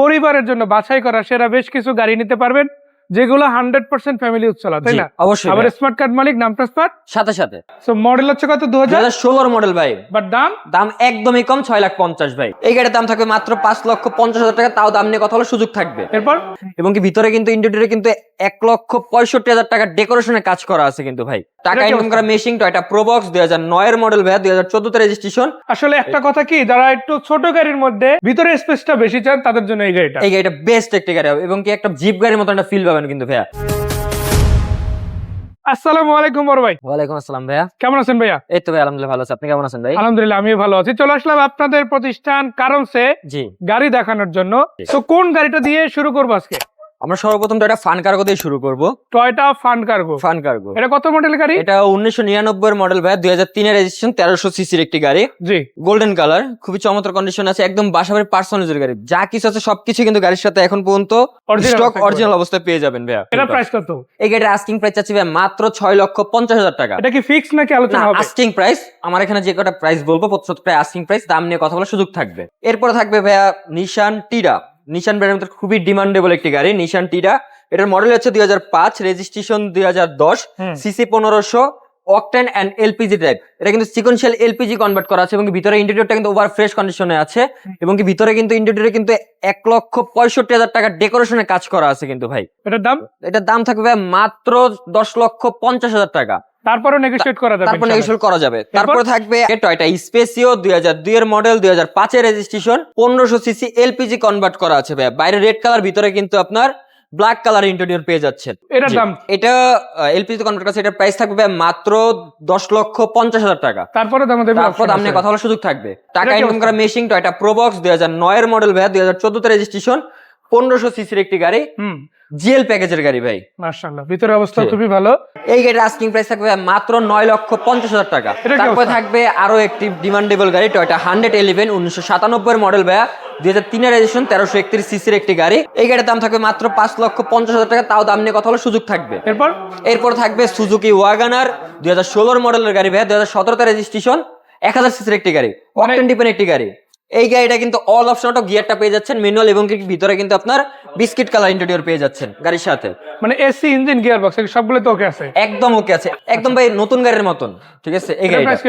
পরিবারের জন্য বাছাই করা সেরা বেশ কিছু গাড়ি নিতে পারবেন। যেগুলো হান্ড্রেড পার্সেন্ট ফ্যামিলি উচ্চলা তাই না? অবশ্যই আবার স্মার্ট কার্ড মালিক সাথে সাথে। সো মডেল হচ্ছে কত? দু হাজার? ষোলোর মডেল ভাই। বাট দাম? দাম একদমই কম ছয় লাখ পঞ্চাশ ভাই। এই গাড়ির দাম থাকবে মাত্র পাঁচ লক্ষ পঞ্চাশ হাজার টাকা তাও দাম নিয়ে কথা হলো সুযোগ থাকবে। এরপর? এবং কি ভিতরে কিন্তু ইন্টেরিয়রে কিন্তু এক লক্ষ পঁয়ষট্টি হাজার টাকা ডেকোরেশনের কাজ করা আছে কিন্তু ভাই। টাকা ইনকাম করা মেশিন তো এটা প্রোবক্স দুই হাজার নয়ের মডেল ভাই দুই হাজার চোদ্দতে রেজিস্ট্রেশন আসলে একটা কথা কি যারা একটু ছোট গাড়ির মধ্যে ভিতরে স্পেসটা বেশি চান তাদের জন্য এই গাড়িটা। এই গাড়িটা বেস্ট একটি গাড়ি হবে। এবং কি একটা জিপ গাড়ির মতো একটা ফিল পাবেন কিন্তু ভাইয়া। আসসালামু আলাইকুম বড় ভাই। ওয়ালাইকুম আসসালাম ভাইয়া। কেমন আছেন ভাইয়া? এই তো ভাই আলহামদুলিল্লাহ ভালো আছি। আপনি কেমন আছেন ভাই? আলহামদুলিল্লাহ আমি ভালো আছি। চলে আসলাম আপনাদের প্রতিষ্ঠান কারণ সে জি। গাড়ি দেখানোর জন্য। তো কোন গাড়িটা দিয়ে শুরু করব আজকে? আমরা সর্বপ্রথম তো একটা ফান কার্গো দিয়ে শুরু করব। Toyota fun cargo fun cargo এটা কত মডেল গাড়ি? এটা উনিশশো নিরানব্বই এর মডেল ভাই দুই হাজার তিনের রেজিস্ট্রেশন তেরোশো সিসির একটি গাড়ি। জি। গোল্ডেন কালার খুবই চমৎকার কন্ডিশন আছে একদম বাসাবাড়ির পার্সোনাল গাড়ি। যা কিছু আছে সবকিছু কিন্তু গাড়ির সাথে এখন পর্যন্ত স্টক অরিজিনাল অবস্থায় পেয়ে যাবেন ভাইয়া। এটা প্রাইস কত? এই গাড়ির আস্কিং প্রাইস চাচ্ছি ভাই মাত্র ছয় লক্ষ পঞ্চাশ হাজার টাকা। এটা কি ফিক্স নাকি আলোচনা হবে? আস্কিং প্রাইস আমার এখানে যে কটা প্রাইস বলব প্রত্যেক প্রায় আস্কিং প্রাইস দাম নিয়ে কথা বলার সুযোগ থাকবে। এরপরে থাকবে ভাইয়া নিশান টিরা নিশান ব্র্যান্ডের মধ্যে খুবই ডিমান্ডেবল একটি গাড়ি নিশান টিরা এটার মডেল হচ্ছে দুই হাজার পাঁচ রেজিস্ট্রেশন দুই হাজার দশ সিসি পনেরোশো অকটেন অ্যান্ড এলপিজি টাইপ এটা কিন্তু সিকোয়েন্সিয়াল এলপিজি কনভার্ট করা আছে এবং ভিতরে ইন্টেরিয়রটা কিন্তু ওভার ফ্রেশ কন্ডিশনে আছে। এবং কি ভিতরে কিন্তু ইন্টেরিয়রে কিন্তু এক লক্ষ পঁয়ষট্টি হাজার টাকা ডেকোরেশনের কাজ করা আছে কিন্তু ভাই। এটার দাম? এটার দাম থাকবে মাত্র দশ লক্ষ পঞ্চাশ হাজার টাকা। তারপরে নেগোশিয়েট করা যাবে তারপর নেগোশিয়েট করা যাবে। তারপরে থাকবে টয়টা স্পেসিও দুই হাজার দুই এর মডেল দুই হাজার পাঁচের রেজিস্ট্রেশন পনেরোশো সিসি এলপিজি কনভার্ট করা আছে ভাই বাইরে রেড কালার ভিতরে কিন্তু আপনার ব্ল্যাক কালার ইন্টেরিয়র পেয়ে যাচ্ছেন। এটার দাম? এটা এলপিজি কনভার্ট করা এটার প্রাইস থাকবে মাত্র দশ লক্ষ পঞ্চাশ হাজার টাকা। তারপরে দাম দেবে তারপর নিয়ে কথা বলার সুযোগ থাকবে। টাকা ইনকাম করা মেশিন টয়টা প্রোবক্স দুই হাজার নয়ের মডেল ভাই দুই হাজার চোদ্দতে রেজিস্ট্রেশন পনেরোশো সিসির একটি গাড়ি। জিএল প্যাকেজের গাড়ি ভাই। মাশাআল্লাহ ভিতরে অবস্থা খুবই ভালো। এই গাড়ির আস্কিং প্রাইস থাকবে মাত্র নয় লক্ষ পঞ্চাশ হাজার টাকা। তারপরে থাকবে আরও একটি ডিমান্ডেবল গাড়ি টয়টা হান্ড্রেড ইলেভেন উনিশশো সাতানব্বই মডেল ব্যা দুই হাজার তিনের রেজিস্ট্রেশন তেরোশো একত্রিশ সিসির একটি গাড়ি। এই গাড়ির দাম থাকবে মাত্র পাঁচ লক্ষ পঞ্চাশ হাজার টাকা। তাও দাম নিয়ে কথা বলার সুযোগ থাকবে। এরপর? এরপর থাকবে সুজুকি ওয়াগানার দুই হাজার ষোলোর মডেলের গাড়ি ভাই দুই হাজার সতেরোতে রেজিস্ট্রেশন এক হাজার সিসির একটি গাড়ি। মানে- অকটেন ডিপেন একটি গাড়ি। এই গাড়িটা কিন্তু অল অপশন অটো গিয়ারটা পেয়ে যাচ্ছেন ম্যানুয়াল এবং কি ভিতরে কিন্তু আপনার বিস্কিট কালার ইন্টেরিয়র পেয়ে যাচ্ছেন গাড়ির সাথে। মানে এসি ইঞ্জিন গিয়ার বক্স সবগুলো তো ওকে আছে? একদম ওকে আছে। একদম ভাই নতুন গাড়ির মতন ঠিক আছে? এই প্রাইস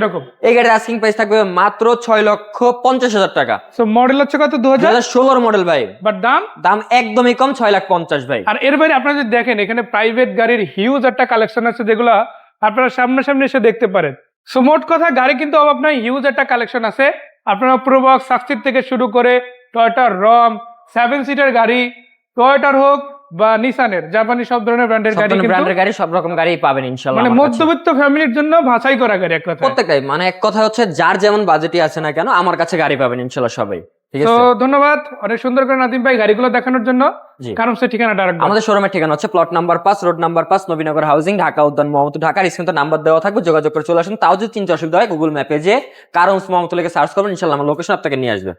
এই গাড়ির আস্কিং প্রাইস থাকবে মাত্র ছয় লক্ষ পঞ্চাশ হাজার টাকা। সো মডেল হচ্ছে কত? দু হাজার? ষোলোর মডেল ভাই। বাট দাম? দাম একদমই কম ছয় লাখ পঞ্চাশ ভাই। আর এর বাইরে আপনারা যদি দেখেন এখানে প্রাইভেট গাড়ির হিউজ একটা কালেকশন আছে যেগুলো আপনারা সামনাসামনি এসে দেখতে পারেন। সো মোট কথা গাড়ি কিন্তু নাই হিউজ একটা কালেকশন আছে। আপনারা প্রোবক্স সাকসিড থেকে শুরু করে টয়টার রম সেভেন সিটার গাড়ি টয়টার হোক বা নিসানের জাপানি সব ধরনের ব্র্যান্ডের গাড়ি কিন্তু ব্র্যান্ডের গাড়ি সব রকম গাড়ি পাবেন ইনশাআল্লাহ মানে মধ্যবিত্ত ফ্যামিলির জন্য ভাষাই করা গাড়ি এক কথা প্রত্যেকটাই মানে এক কথা হচ্ছে যার যেমন বাজেটই আছে না কেন আমার কাছে গাড়ি পাবেন ইনশাআল্লাহ সবাই। তো ধন্যবাদ। অনেক সুন্দর করে নাদিম ভাই গাড়িগুলো দেখানোর জন্য। কারণ সে ঠিকানাটা রাখব আমাদের শোরুমের ঠিকানা হচ্ছে প্লট নাম্বার পাঁচ রোড নাম্বার পাঁচ নবীনগর হাউজিং ঢাকা উদ্যান মোহাম্মদ ঢাকার স্ক্রিনে নাম্বার দেওয়া থাকবে যোগাযোগ করে চলে আসুন। তাও যদি চিন্তা অসুবিধা হয় গুগল ম্যাপে যে কারণ মোহাম্মদ সার্চ করবেন ইনশাল্লাহ আমার লোকেশন আপনাকে নিয়ে আসবে।